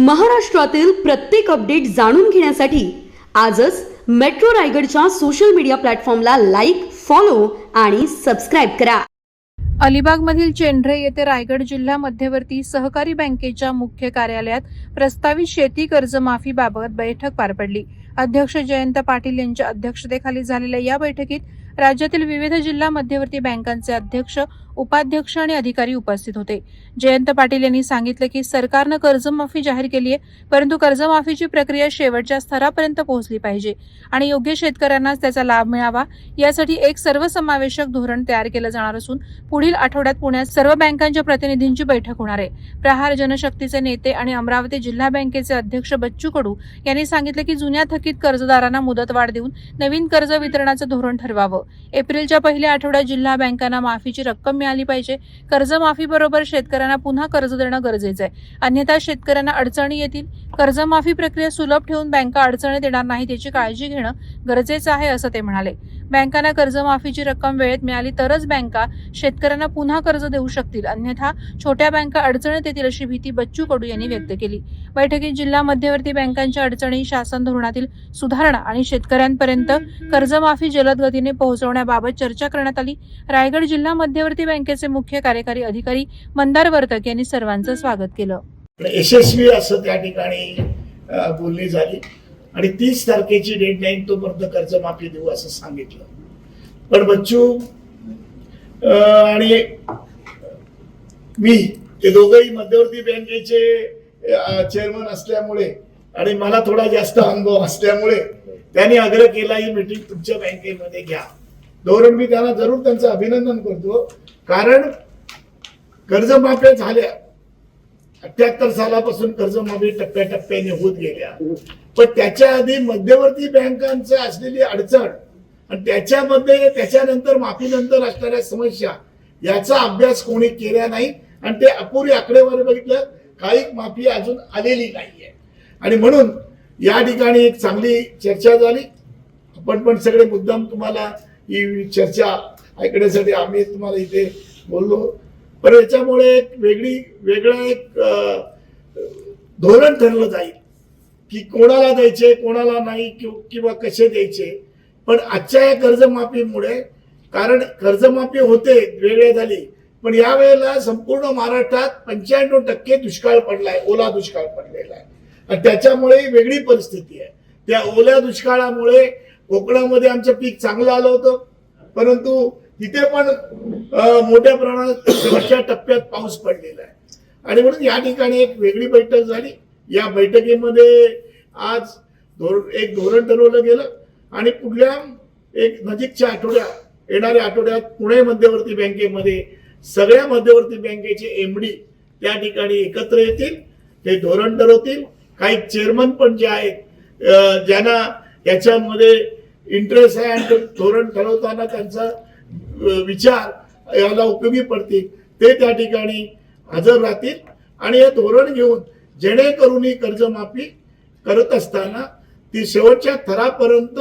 महाराष्ट्रातील प्रत्येक अपडेट जाणून घेण्यासाठी आजच मेट्रो रायगडच्या सोशल मीडिया प्लॅटफॉर्मला लाईक फॉलो आणि सबस्क्राईब करा. अलिबागमधील चेंढरे येथे रायगड जिल्हा मध्यवर्ती सहकारी बँकेच्या मुख्य कार्यालयात प्रस्तावित शेती कर्जमाफीबाबत बैठक पार पडली. अध्यक्ष जयंत पाटील यांच्या अध्यक्षतेखाली झालेल्या या बैठकीत राज्यातील विविध जिल्हा मध्यवर्ती बँकांचे अध्यक्ष उपाध्यक्ष आणि अधिकारी उपस्थित होते. जयंत पाटील यांनी सांगितलं की सरकारनं कर्जमाफी जाहीर केली आहे परंतु कर्जमाफीची प्रक्रिया शेवटच्या स्तरापर्यंत पोहोचली पाहिजे आणि योग्य शेतकऱ्यांनाच त्याचा लाभ मिळावा यासाठी एक सर्वसमावेशक धोरण तयार केलं जाणार असून पुढील आठवड्यात पुण्यात सर्व बँकांच्या प्रतिनिधींची बैठक होणार आहे. प्रहार जनशक्तीचे नेते आणि अमरावती जिल्हा बँकेचे अध्यक्ष बच्चू कडू यांनी सांगितलं की जुन्या थकीत कर्जदारांना मुदतवाढ देऊन नवीन कर्ज वितरणाचं धोरण ठरवावं. एप्रिलच्या पहिल्या आठवड्यात जिल्हा बँकांना माफीची रक्कम मिळाली पाहिजे. कर्जमाफीबरोबर शेतकऱ्यांना पुन्हा कर्ज देणं गरजेचं आहे. अन्यथा शेतकऱ्यांना अडचणी येतील. कर्जमाफी प्रक्रिया सुलभ ठेवून बँका अडचणी देणार नाहीत याची काळजी घेणं गरजेचं आहे असं ते म्हणाले. बँकांना कर्जमाफीची रक्कम वेळेत मिळाली तरच बँका शेतकऱ्यांना पुन्हा कर्ज देऊ शकतील. अन्यथा छोट्या बँका अडचणीत येतील अशी भीती बच्चू कडू यांनी व्यक्त केली. बैठकीत जिल्हा मध्यवर्ती बँकांच्या अडचणी शासन धोरणातील सुधारणा आणि शेतकऱ्यांपर्यंत कर्जमाफी जलद गतीने पोहोचवण्याबाबत चर्चा करण्यात आली. रायगड जिल्हा मध्यवर्ती बँक बँकेचे मुख्य कार्यकारी अधिकारी मंदार वर्तक यांनी सर्वांचं स्वागत केलं. यशस्वी असं त्या ठिकाणी बोलणी झाली. आणि तीस तारखेची डेडलाईन तोपर्यंत कर्जमाफी देऊ असं सांगितलं. पण बच्चू आणि मी ते दोघही मध्यवर्ती बँकेचे चेअरमन असल्यामुळे आणि मला थोडा जास्त अनुभव असल्यामुळे त्यांनी आग्रह केला ही मीटिंग तुमच्या बँकेमध्ये घ्या. धोरण मी त्यांना जरूर त्यांचं अभिनंदन करतो. कारण कर्जमाफ्या झाल्या. अठ्याहत्तर सालापासून कर्जमाफी टप्प्याटप्प्याने होत गेल्या. पण त्याच्या आधी मध्यवर्ती बँकांचं असलेली अडचण आणि त्याच्यामध्ये त्याच्यानंतर माफीनंतर असणाऱ्या समस्या याचा अभ्यास कोणी केला नाही. आणि ते अपुरी आकडेवारी बघितलं काही माफी अजून आलेली नाहीये. आणि म्हणून या ठिकाणी एक चांगली चर्चा झाली. आपण पण सगळे मुद्दाम तुम्हाला ही चर्चा ऐकण्यासाठी आम्ही तुम्हाला इथे बोललो. पण याच्यामुळे एक वेगळी वेगळं एक धोरण ठरलं जाईल की कोणाला द्यायचे कोणाला नाही किंवा कसे द्यायचे. पण आजच्या या कर्जमाफीमुळे कारण कर्जमाफी होते वेगळ्या झाली. पण या वेळेला संपूर्ण महाराष्ट्रात पंच्याण्णव टक्के दुष्काळ पडलाय ओला दुष्काळ पडलेला आहे. आणि त्याच्यामुळे वेगळी परिस्थिती आहे. त्या ओल्या दुष्काळामुळे कोकणामध्ये आमचं पीक चांगलं आलं होतं. परंतु तिथे पण मोठ्या प्रमाणात शेवटच्या टप्प्यात पाऊस पडलेला आहे. आणि म्हणून या ठिकाणी एक वेगळी बैठक झाली. या बैठकीमध्ये आज धोर एक धोरण ठरवलं गेलं. आणि पुढल्या एक नजीकच्या आठवड्यात येणाऱ्या आठवड्यात पुणे मध्यवर्ती बँकेमध्ये सगळ्या मध्यवर्ती बँकेचे एमडी त्या ठिकाणी एकत्र येतील. ते धोरण ठरवतील. काही चेअरमन पण जे आहेत ज्यांना याच्यामध्ये इंटरेस्ट आहे आणि धोरण ठरवताना त्यांचा विचार याला उपयोगी पडतील. ते त्या ठिकाणी हजर राहतील आणि हे धोरण घेऊन जेणेकरून ही कर्जमाफी करत असताना ती शेवटच्या थरापर्यंत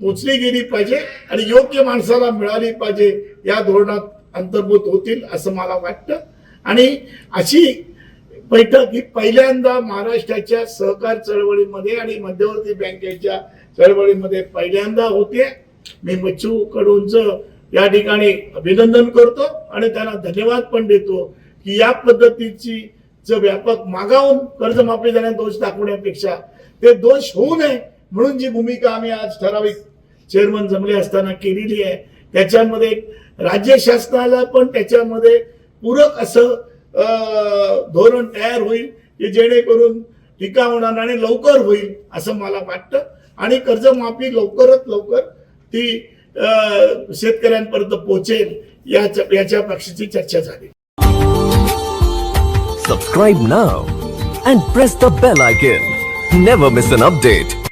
पोचली गेली पाहिजे आणि योग्य माणसाला मिळाली पाहिजे या धोरणात अंतर्भूत होतील असं मला वाटतं. आणि अशी बैठक ही पहिल्यांदा महाराष्ट्राच्या सहकार चळवळीमध्ये आणि मध्यवर्ती बँकेच्या चळवळीमध्ये पहिल्यांदा होते. मी बच्चू कडूंचं या ठिकाणी अभिनंदन करतो आणि त्यांना धन्यवाद पण देतो की या पद्धतीची ज व्यापक मागावून कर्जमाफी झाल्या दोष दाखवण्यापेक्षा ते दोष होऊ नये म्हणून जी भूमिका आम्ही आज ठराविक चेअरमन जमले असताना केलेली आहे त्याच्यामध्ये राज्य शासनाला पण त्याच्यामध्ये पूरक असं अं, धोरण तयार होईल की जेणेकरून टीका होणार आणि लवकर होईल असं मला वाटतं. आणि कर्जमाफी लवकरच लवकर ती शेतकऱ्यांपर्यंत पोहोचेल याच्या याच्या पक्षाची चर्चा झाली. Subscribe now and press the bell icon never miss an update